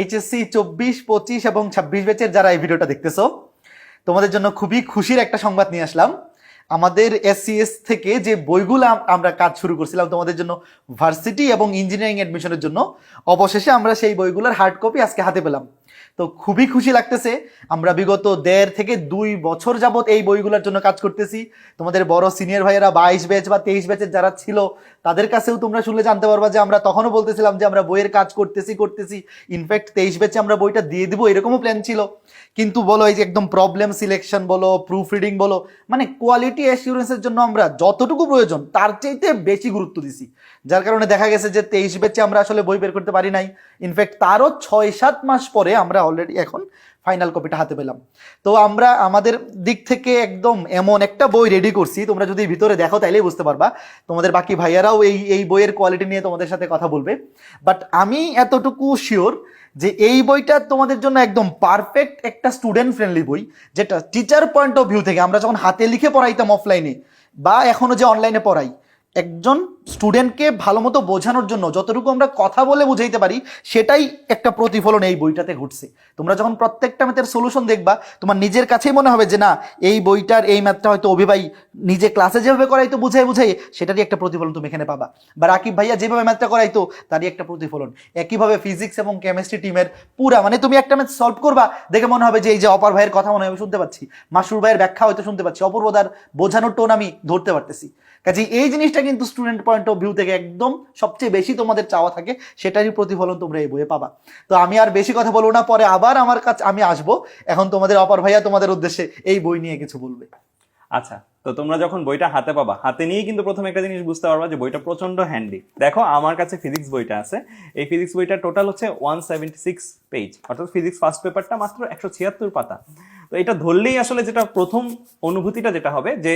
HSC চব্বিশ, পঁচিশ এবং ছাব্বিশ ব্যাচের যারা এই ভিডিওটা দেখতেছো, তোমাদের জন্য খুবই খুশির একটা সংবাদ নিয়ে আসলাম। আমাদের এসসিএস থেকে যে বইগুলো আমরা কাজ শুরু করছিলাম তোমাদের জন্য ভার্সিটি এবং ইঞ্জিনিয়ারিং অ্যাডমিশনের জন্য, অবশেষে আমরা সেই বইগুলোর হার্ড কপি আজকে হাতে পেলাম। তো খুবই খুশি লাগতেছে। আমরা বিগত দেড় থেকে দুই বছর যাবত এই বইগুলোর জন্য কাজ করতেছি। তোমাদের বড় সিনিয়র ভাইয়েরা বাইশ ব্যাচ বা তেইশ ব্যাচের যারা ছিল, তাদের কাছেও তোমরা শুনলে জানতে পারবা যে আমরা তখনও বলতেছিলাম যে আমরা বইয়ের কাজ করতেছি করতেছি। ইনফ্যাক্ট তেইশ ব্যাচে আমরা বইটা দিয়ে দিব, এরকমও প্ল্যান ছিল। কিন্তু বলো এই যে একদম প্রবলেম সিলেকশন বলো প্রুফ রিডিং বলো মানে কোয়ালিটি অ্যাসিউরেন্সের জন্য আমরা যতটুকু প্রয়োজন, তার চাইতে বেশি গুরুত্ব দিছি। যার কারণে দেখা গেছে যে তেইশ ব্যাচে আমরা আসলে বই বের করতে পারি নাই। ইনফ্যাক্ট তারও ছয় সাত মাস পরে আমরা অলরেডি এখন ফাইনাল কপিটা হাতে পেলাম। তো আমরা আমাদের দিক থেকে একদম এমন একটা বই রেডি করছি। তোমরা যদি ভিতরে দেখো তাইলেই বুঝতে পারবা। তোমাদের বাকি ভাইয়ারাও এই এই বইয়ের কোয়ালিটি নিয়ে তোমাদের সাথে কথা বলবে। বাট আমি এতটুকু শিওর যে এই বইটা তোমাদের জন্য একদম পারফেক্ট একটা স্টুডেন্ট ফ্রেন্ডলি বই, যেটা টিচার পয়েন্ট অফ ভিউ থেকে আমরা যখন হাতে লিখে পড়াইতাম অফলাইনে বা এখনও যে অনলাইনে পড়াই, একজন স্টুডেন্টকে ভালো মতো বোঝানোর জন্য যতটুকু আমরা কথা বলে বুঝাইতে পারি, সেটাই একটা প্রতিফলন এই বইটাতে ঘটছে। তোমরা যখন প্রত্যেকটা ম্যাথের সলিউশন দেখবা, তোমার নিজের কাছেই মনে হবে যে, না, এই বইটার এই ম্যাথটা হয়তো অভিভাই নিজে ক্লাসে যেভাবে করাইতো, বুঝাই বুঝাই, সেটারই একটা প্রতিফলন তুমি এখানে পাবা। বা রাকিব ভাইয়া যেভাবে ম্যাথটা করাইতো, তারই একটা প্রতিফলন। একইভাবে ফিজিক্স এবং কেমিস্ট্রি টিমের পুরা মানে তুমি একটা ম্যাথ সলভ করবা, দেখে মনে হবে যে, এই যে অপর ভাইয়ের কথা মনে আমি শুনতে পাচ্ছি। মাসুর ভাইয়ের ব্যাখ্যা হয়তো শুনতে পাচ্ছি। অপূর্বদার বোঝানোর টোন আমি ধরতে পারতেছি। কাজে এই জিনিসটা কিন্তু স্টুডেন্ট পয়েন্ট অফ ভিউ থেকে একদম সবচেয়ে বেশি তোমাদের চাওয়া থাকে, সেটারই প্রতিফলন তোমরা এই বইয়ে পাবা। তো আমি আর বেশি কথা বলব না, পরে আবার আমার কাছে আমি আসব। এখন তোমাদের অপর ভাইয়া তোমাদের উদ্দেশ্যে এই বই নিয়ে কিছু বলবে। আচ্ছা তো তোমরা যখন বইটা হাতে পাবা, হাতে নিয়েই কিন্তু প্রথমে একটা জিনিস বুঝতে পারবা যে বইটা প্রচণ্ড হ্যান্ডি দেখো, আমার কাছে ফিজিক্স বইটা আছে। এই ফিজিক্স বইটা টোটাল হচ্ছে ওয়ান সেভেন্টি সিক্স পেজ অর্থাৎ ফিজিক্স ফার্স্ট পেপারটা মাত্র একশো ছিয়াত্তর পাতা। তো এটা ধরলেই আসলে যেটা প্রথম অনুভূতিটা যেটা হবে যে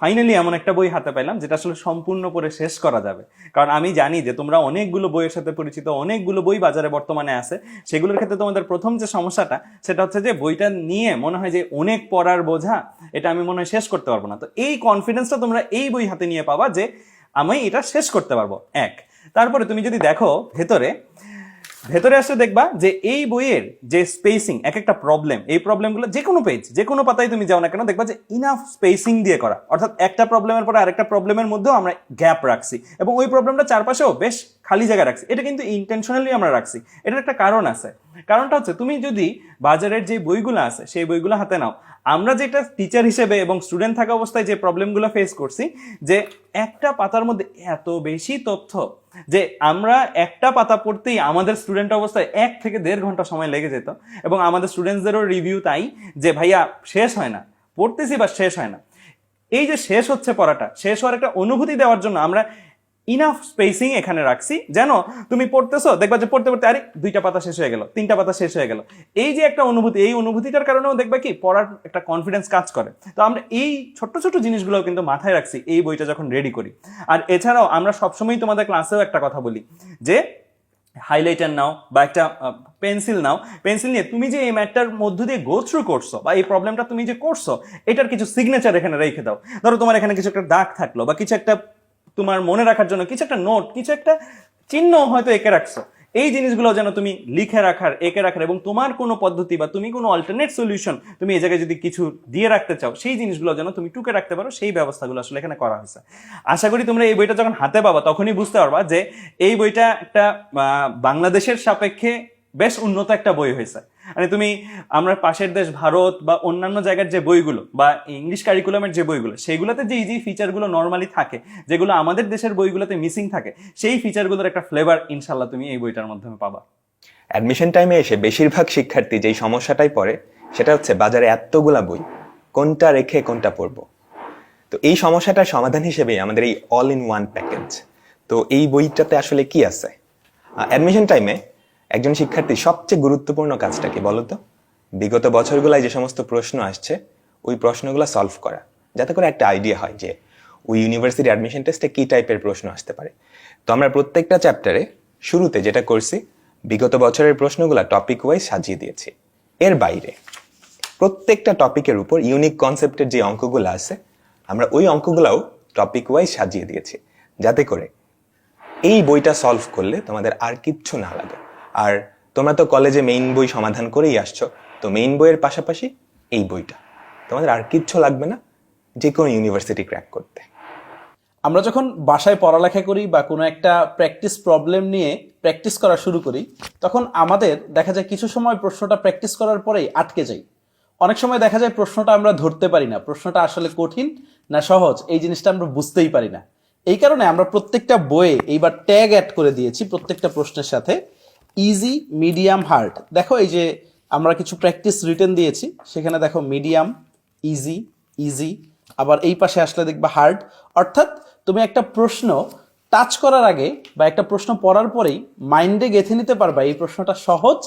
ফাইনালি এমন একটা বই হাতে পেলাম যেটা আসলে সম্পূর্ণ করে শেষ করা যাবে। কারণ আমি জানি যে তোমরা অনেকগুলো বইয়ের সাথে পরিচিত, অনেকগুলো বই বাজারে বর্তমানে আছে। সেগুলোর ক্ষেত্রে তোমাদের প্রথম যে সমস্যাটা, সেটা হচ্ছে যে বইটা নিয়ে মনে হয় যে অনেক পড়ার বোঝা, এটা আমি মনে হয় শেষ করতে পারব না। তো এই কনফিডেন্সটা তোমরা এই বই হাতে নিয়ে পাবা যে আমি এটা শেষ করতে পারব। এক। তারপরে তুমি যদি দেখো ভেতরে ভেতরে আসলে দেখবা যে এই বইয়ের যে স্পেসিং এক একটা প্রবলেম এই প্রবলেমগুলো যে কোনো পেজ যে কোনো পাতায় তুমি যাও না কেন, দেখবা যে ইনাফ স্পেসিং দিয়ে করা। অর্থাৎ একটা প্রবলেমের পরে আরেকটা প্রবলেমের মধ্যেও আমরা গ্যাপ রাখছি এবং ওই প্রবলেমটা চারপাশেও বেশ খালি জায়গা রাখছি। এটা কিন্তু ইন্টেনশনালি আমরা রাখছি। এটার একটা কারণ আছে। কারণটা হচ্ছে তুমি যদি বাজারের যে বইগুলো আছে, সেই বইগুলো হাতে নাও। আমরা যেটা টিচার হিসেবে এবং স্টুডেন্ট থাকা অবস্থায় যে প্রবলেমগুলো ফেস করছি, যে একটা পাতার মধ্যে এত বেশি তথ্য যে আমরা একটা পাতা পড়তেই আমাদের স্টুডেন্ট অবস্থায় এক থেকে দেড় ঘণ্টা সময় লেগে যেত এবং আমাদের স্টুডেন্টসদেরও রিভিউ তাই যে, ভাইয়া, শেষ হয় না। পড়তেছি বা শেষ হয় না। এই যে শেষ হচ্ছে পড়াটা, শেষ হওয়ার একটা অনুভূতি দেওয়ার জন্য আমরা ইনাফ স্পেসিং এখানে রাখছি। যেন তুমি পড়তেছো, দেখবা যে পড়তে পড়তে, আরে, দুইটা পাতা শেষ হয়ে গেল, তিনটা পাতা শেষ হয়ে গেল। এই যে একটা অনুভূতি, এই অনুভূতিটার কারণেও দেখবা কি, পড়ার একটা কনফিডেন্স কাজ করে। তো আমরা এই ছোট্ট ছোট্ট জিনিসগুলো কিন্তু মাথায় রাখছি, এই বইটা যখন রেডি করি। আর এছাড়াও আমরা সবসময় তোমাদের ক্লাসেও একটা কথা বলি, যে হাইলাইটার নাও বা একটা পেন্সিল নাও। পেন্সিল নিয়ে তুমি যে এই ম্যাটটার মধ্য দিয়ে গো থ্রু করছ বা এই প্রবলেমটা তুমি যে করছ, এটার কিছু সিগনেচার এখানে রেখে দাও। ধরো তোমার এখানে কিছু একটা দাগ থাকল বা কিছু একটা তোমার মনে রাখার জন্য কিছু একটা নোট কিছু একটা চিহ্ন হয়তো এঁকে রাখছো। এই জিনিসগুলো যেন তুমি লিখে রাখার, এঁকে রাখার এবং তোমার কোনো পদ্ধতি বা তুমি কোনো অল্টারনেট সলিউশন তুমি এই জায়গায় যদি কিছু দিয়ে রাখতে চাও, সেই জিনিসগুলো যেন তুমি টুকে রাখতে পারো, সেই ব্যবস্থাগুলো আসলে এখানে করা হয়েছে। আশা করি তোমরা এই বইটা যখন হাতে পাবা, তখনই বুঝতে পারবা যে এই বইটা একটা বাংলাদেশের সাপেক্ষে বেশ উন্নত একটা বই হয়েছে। মানে তুমি, আমরা পাশের দেশ ভারত বা অন্যান্য জায়গার যে বইগুলো বা ইংলিশ কারিকুলামের যে বইগুলো, সেগুলোতে যে যে ফিচারগুলো নর্মালি থাকে, যেগুলো আমাদের দেশের বইগুলোতে মিসিং থাকে, সেই ফিচারগুলোর একটা ফ্লেভার ইনশাল্লাহ তুমি এই বইটার মাধ্যমে পাবা। অ্যাডমিশন টাইমে এসে বেশিরভাগ শিক্ষার্থী যেই সমস্যাটাই পড়ে, সেটা হচ্ছে বাজারে এতগুলা বই, কোনটা রেখে কোনটা পড়ব। তো এই সমস্যাটার সমাধান হিসেবে আমাদের এই অল ইন ওয়ান প্যাকেজ তো এই বইটাতে আসলে কি আছে? অ্যাডমিশন টাইমে একজন শিক্ষার্থী সবচেয়ে গুরুত্বপূর্ণ কাজটা কি বলতো বিগত বছরগুলোয় যে সমস্ত প্রশ্ন আসছে, ওই প্রশ্নগুলো সলভ করা। যাতে করে একটা আইডিয়া হয় যে ওই ইউনিভার্সিটি অ্যাডমিশন টেস্টে কি টাইপের প্রশ্ন আসতে পারে। তো আমরা প্রত্যেকটা চ্যাপ্টারে শুরুতে যেটা করছি, বিগত বছরের প্রশ্নগুলো টপিক ওয়াইজ সাজিয়ে দিয়েছি। এর বাইরে প্রত্যেকটা টপিকের উপর ইউনিক কনসেপ্টের যে অঙ্কগুলো আছে, আমরা ওই অঙ্কগুলোও টপিক ওয়াইজ সাজিয়ে দিয়েছি। যাতে করে এই বইটা সলভ করলে তোমাদের আর কিচ্ছু না লাগে। আর তোমরা তো কলেজে মেইন বই সমাধান করেই আসছো। তো মেইন বইয়ের পাশাপাশি এই বইটা। তোমাদের আর কিচ্ছু লাগবে না, যে কোনো ইউনিভার্সিটি ক্র্যাক করতে। আমরা যখন বাসায় পড়ালেখা করি বা কোনো একটা প্র্যাকটিস প্রবলেম নিয়ে প্র্যাকটিস করা শুরু করি, তখন আমাদের দেখা যায় কিছু সময় প্রশ্নটা প্র্যাকটিস করার পরেই আটকে যাই অনেক সময় দেখা যায় প্রশ্নটা আমরা ধরতে পারি না, প্রশ্নটা আসলে কঠিন না সহজ, এই জিনিসটা আমরা বুঝতেই পারি না। এই কারণে আমরা প্রত্যেকটা বইয়ে এইবার ট্যাগ অ্যাড করে দিয়েছি প্রত্যেকটা প্রশ্নের সাথে। ইজি মিডিয়াম হার্ড দেখো এই যে আমরা কিছু প্র্যাকটিস রিটেন দিয়েছি, সেখানে দেখো মিডিয়াম ইজি ইজি আবার এই পাশে আসলে দেখবা হার্ড অর্থাৎ তুমি একটা প্রশ্ন টাচ করার আগে বা একটা প্রশ্ন পড়ার পরেই মাইন্ডে গেঁথে নিতে পারবা এই প্রশ্নটা সহজ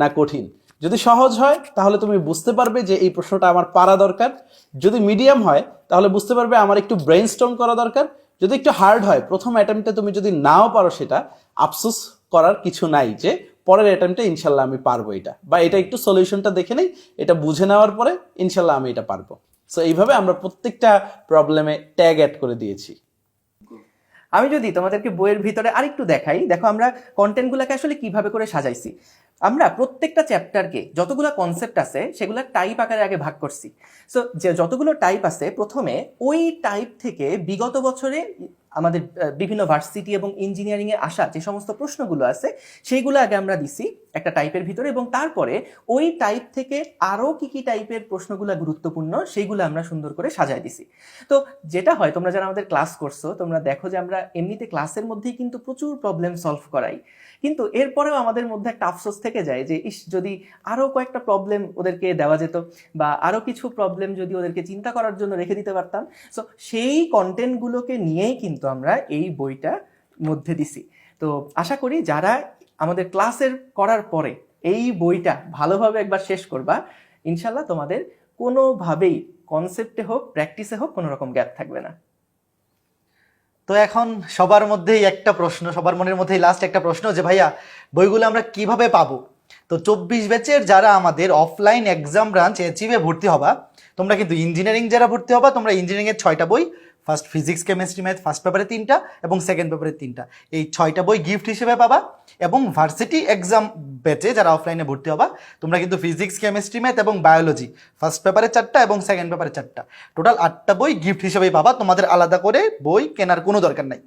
না কঠিন। যদি সহজ হয়, তাহলে তুমি বুঝতে পারবে যে এই প্রশ্নটা আমার পারা দরকার। যদি মিডিয়াম হয়, তাহলে বুঝতে পারবে আমার একটু ব্রেন করা দরকার। যদি একটু হার্ড হয়, প্রথম অ্যাটেম্পটে তুমি যদি নাও পারো সেটা, আফসোস করার কিছু নাই যে পরের অ্যাটেম্পটে ইনশাল্লাহ আমি পারব এটা। বা এটা একটু সলিউশনটা দেখে নেই, এটা বুঝে নেওয়ার পরে ইনশাল্লাহ আমি এটা পারব। সো এইভাবে আমরা প্রত্যেকটা প্রবলেমে ট্যাগ অ্যাড করে দিয়েছি। আমি যদি তোমাদেরকে বইয়ের ভিতরে আরেকটু দেখাই, দেখো আমরা কন্টেন্টগুলোকে আসলে কীভাবে করে সাজাইছি। আমরা প্রত্যেকটা চ্যাপ্টারকে যতগুলো কনসেপ্ট আছে, সেগুলো টাইপ আকারে আগে ভাগ করছি। সো যে যতগুলো টাইপ আছে, প্রথমে ওই টাইপ থেকে বিগত বছরে আমাদের বিভিন্ন ভার্সিটি এবং ইঞ্জিনিয়ারিংয়ে আসা যে সমস্ত প্রশ্নগুলো আছে সেইগুলো আগে আমরা দিছি। একটা টাইপের ভিতরে এবং তারপরে ওই টাইপ থেকে আরও কি কি টাইপের প্রশ্নগুলো গুরুত্বপূর্ণ সেইগুলো আমরা সুন্দর করে সাজায় দিছি। তো যেটা হয়, তোমরা যারা আমাদের ক্লাস করছ, তোমরা দেখো যে আমরা এমনিতে ক্লাসের মধ্যেই কিন্তু প্রচুর প্রবলেম সলভ করাই। কিন্তু এরপরেও আমাদের মধ্যে একটা আফসোস থেকে যায় যে, ইস, যদি আরও কয়েকটা প্রবলেম ওদেরকে দেওয়া যেত বা আরও কিছু প্রবলেম যদি ওদেরকে চিন্তা করার জন্য রেখে দিতে পারতাম। সো সেই কন্টেন্টগুলোকে নিয়েই কিন্তু আমরা এই বইটা মধ্যে দিছি। তো আশা করি যারা আমাদের ক্লাসের করার পরে এই বইটা ভালোভাবে একবার শেষ করবা ইনশাল্লাহ তোমাদের কোনোভাবেই কনসেপ্টে হোক প্র্যাকটিসে হোক কোনো রকম গ্যাপ থাকবে না। তো এখন সবার মধ্যেই একটা প্রশ্ন, সবার মনের মধ্যেই লাস্ট একটা প্রশ্ন যে, ভাইয়া, বইগুলো আমরা কীভাবে পাবো? তো চব্বিশ ব্যাচের যারা আমাদের অফলাইন এক্সাম ব্রাঞ্চ এচিভে ভর্তি হবা, তোমরা কিন্তু ইঞ্জিনিয়ারিং যারা ভর্তি হবা, তোমরা ইঞ্জিনিয়ারিং এর ছয়টা বই first physics chemistry math first পেপারে তিনটা এবং সেকেন্ড পেপারে তিনটা। এই ছয়টা বই গিফট হিসেবে পাবা এবং ভার্সিটি এক্সাম ব্যাচে যারা অফলাইনে ভর্তি হবা, তোমরা কিন্তু ফিজিক্স কেমিস্ট্রি ম্যাথ এবং বায়োলজি ফার্স্ট পেপারে চারটা এবং সেকেন্ড পেপারে চারটা। টোটাল আটটা বই গিফট হিসেবেই পাবা, তোমাদের আলাদা করে বই কেনার কোনো দরকার নাই।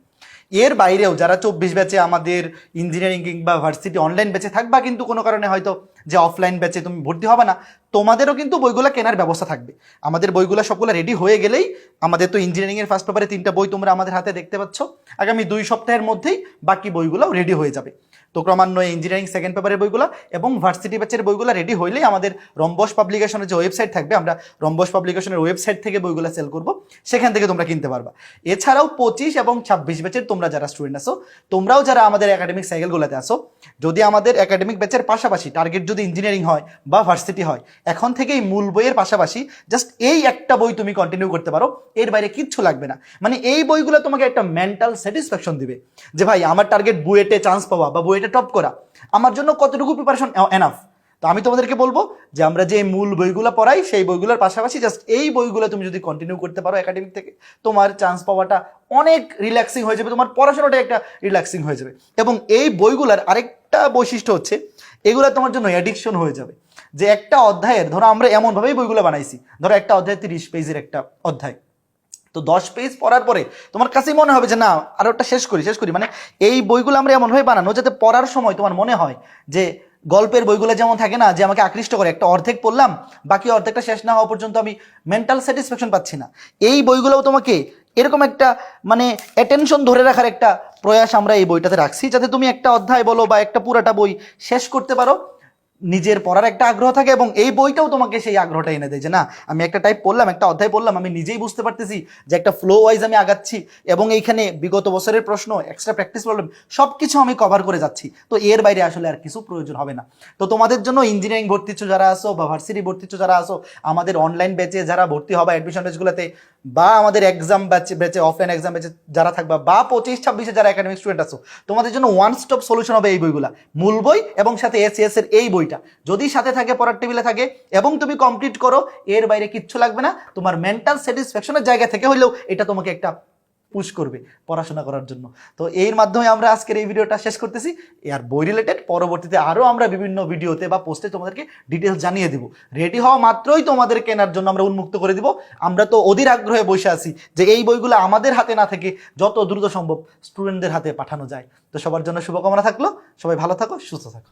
এর বাইরেও যারা চব্বিশ ব্যাচে আমাদের ইঞ্জিনিয়ারিং কিংবা ভার্সিটি অনলাইন ব্যাচে থাকবা কিন্তু কোনো কারণে হয়তো যে অফলাইন ব্যাচে তুমি ভর্তি হবে না, তোমাদেরও কিন্তু বইগুলো কেনার ব্যবস্থা থাকবে। আমাদের বইগুলো সবগুলো রেডি হয়ে গেলেই আমাদের তো ইঞ্জিনিয়ারিংয়ের ফার্স্ট পেপারে তিনটা বই তোমরা আমাদের হাতে দেখতে পাচ্ছ। আগামী দুই সপ্তাহের মধ্যেই বাকি বইগুলোও রেডি হয়ে যাবে। তো ক্রমান্বয়ে ইঞ্জিনিয়ারিং সেকেন্ড পেপারের বইগুলো এবং ভার্সিটি ব্যাচের বইগুলো রেডি হইলেই আমাদের রম্বস পাবলিকেশনের যে ওয়েবসাইট থাকবে, আমরা রম্বস পাবলিকেশনের ওয়েবসাইট থেকে বইগুলো সেল করব, সেখান থেকে তোমরা কিনতে পারবা। এছাড়াও পঁচিশ এবং ছাব্বিশ ব্যাচের তোমরা যারা স্টুডেন্ট আসো তোমরাও যারা আমাদের একাডেমিক সাইকেলগুলোতে আসো যদি আমাদের একাডেমিক ব্যাচের পাশাপাশি টার্গেট যদি ইঞ্জিনিয়ারিং হয় বা ভার্সিটি হয়, এখন থেকেই মূল বইয়ের পাশাপাশি জাস্ট এই একটা বই তুমি কন্টিনিউ করতে পারো, এর বাইরে কিচ্ছু লাগবে না। মানে এই বইগুলো তোমাকে একটা মেন্টাল স্যাটিসফ্যাকশন দিবে যে ভাই, আমার টার্গেট বুয়েটে চান্স পাওয়া বা বুয়েটে টপ করা, আমার জন্য কতটুকু প্রিপারেশন এনাফ তো আমি তোমাদেরকে বলব যে আমরা যে মূল বইগুলো পড়াই, সেই বইগুলোর পাশাপাশি জাস্ট এই বইগুলো তুমি যদি কন্টিনিউ করতে পারো একাডেমিক থেকে, তোমার চান্স পাওয়াটা অনেক রিল্যাক্সিং হয়ে যাবে, তোমার পড়াশোনাটা একটা রিল্যাক্সিং হয়ে যাবে। এবং এই বইগুলোর আরেকটা বৈশিষ্ট্য হচ্ছে, এগুলো তোমার জন্য অ্যাডিকশন হয়ে যাবে। যে একটা অধ্যায়ের, ধরো আমরা এমনভাবেই বইগুলো বানাইছি, ধরো একটা অধ্যায় তিরিশ পেজের একটা অধ্যায়। তো দশ পেজ পড়ার পরে তোমার কাছেই মনে হবে যে না, আরও একটা শেষ করি শেষ করি। মানে এই বইগুলো আমরা এমনভাবে বানানো যাতে পড়ার সময় তোমার মনে হয় যে গল্পের বইগুলো যেমন থাকে না, যে আমাকে আকৃষ্ট করে, একটা অর্ধেক পড়লাম, বাকি অর্ধেকটা শেষ না হওয়া পর্যন্ত আমি মেন্টাল স্যাটিসফ্যাকশন পাচ্ছি না। এই বইগুলোও তোমাকে এরকম একটা মানে অ্যাটেনশন ধরে রাখার একটা প্রয়াস আমরা এই বইটাতে রাখছি, যাতে তুমি একটা অধ্যায় বলো বা একটা পুরাটা বই শেষ করতে পারো। নিজের পড়ার একটা আগ্রহ থাকে এবং এই বইটাও তোমাকে সেই আগ্রহটা এনে দেয় যে, না, আমি একটা টাইপ পড়লাম, একটা অধ্যায় পড়লাম, আমি নিজেই বুঝতে পারতেছি যে একটা ফ্লো ওয়াইজ আমি আগাচ্ছি এবং এইখানে বিগত বছরের প্রশ্ন এক্সট্রা প্র্যাকটিস প্রবলেম সব কিছু আমি কভার করে যাচ্ছি। তো এর বাইরে আসলে আর কিছু প্রয়োজন হবে না। তো তোমাদের জন্য ইঞ্জিনিয়ারিং ভর্তি ইচ্ছুক যারা আসো বা ভার্সিটি ভর্তি ইচ্ছুক যারা আসো আমাদের অনলাইন ব্যাচে যারা ভর্তি হবে অ্যাডমিশন ব্যাচগুলোতে বা আমাদের এক্সাম ব্যাচে ব্যাচে অফলাইন এক্সাম ব্যাচে যারা থাকবা, বা পঁচিশ, ছাব্বিশে যারা একাডেমিক স্টুডেন্ট আছো, তোমাদের জন্য ওয়ান স্টপ সলিউশন হবে এই বইগুলা। মূল বই এবং সাথে এস এস এর এই বইটা। যদি সাথে থাকে, পড়ার টেবিলে থাকে এবং তুমি কমপ্লিট করো, এর বাইরে কিচ্ছু লাগবে না। তোমার মেন্টাল স্যাটিসফ্যাকশনের জায়গা থেকে হলেও এটা তোমাকে একটা পুশ করবে পড়াশোনা করার জন্য। তো এর মাধ্যমে আমরা আজকের এই ভিডিওটা শেষ করতেছি। আর বই রিলেটেড পরবর্তীতে আরও আমরা বিভিন্ন ভিডিওতে বা পোস্টে তোমাদেরকে ডিটেলস জানিয়ে দিব। রেডি হওয়া মাত্রই তোমাদের কেনার জন্য আমরা উন্মুক্ত করে দিব। আমরা তো অধীর আগ্রহে বসে আছি যে এই বইগুলো আমাদের হাতে না থেকে যত দ্রুত সম্ভব স্টুডেন্টদের হাতে পাঠানো যায়। তো সবার জন্য শুভকামনা থাকল। সবাই ভালো থাকো, সুস্থ থাকো।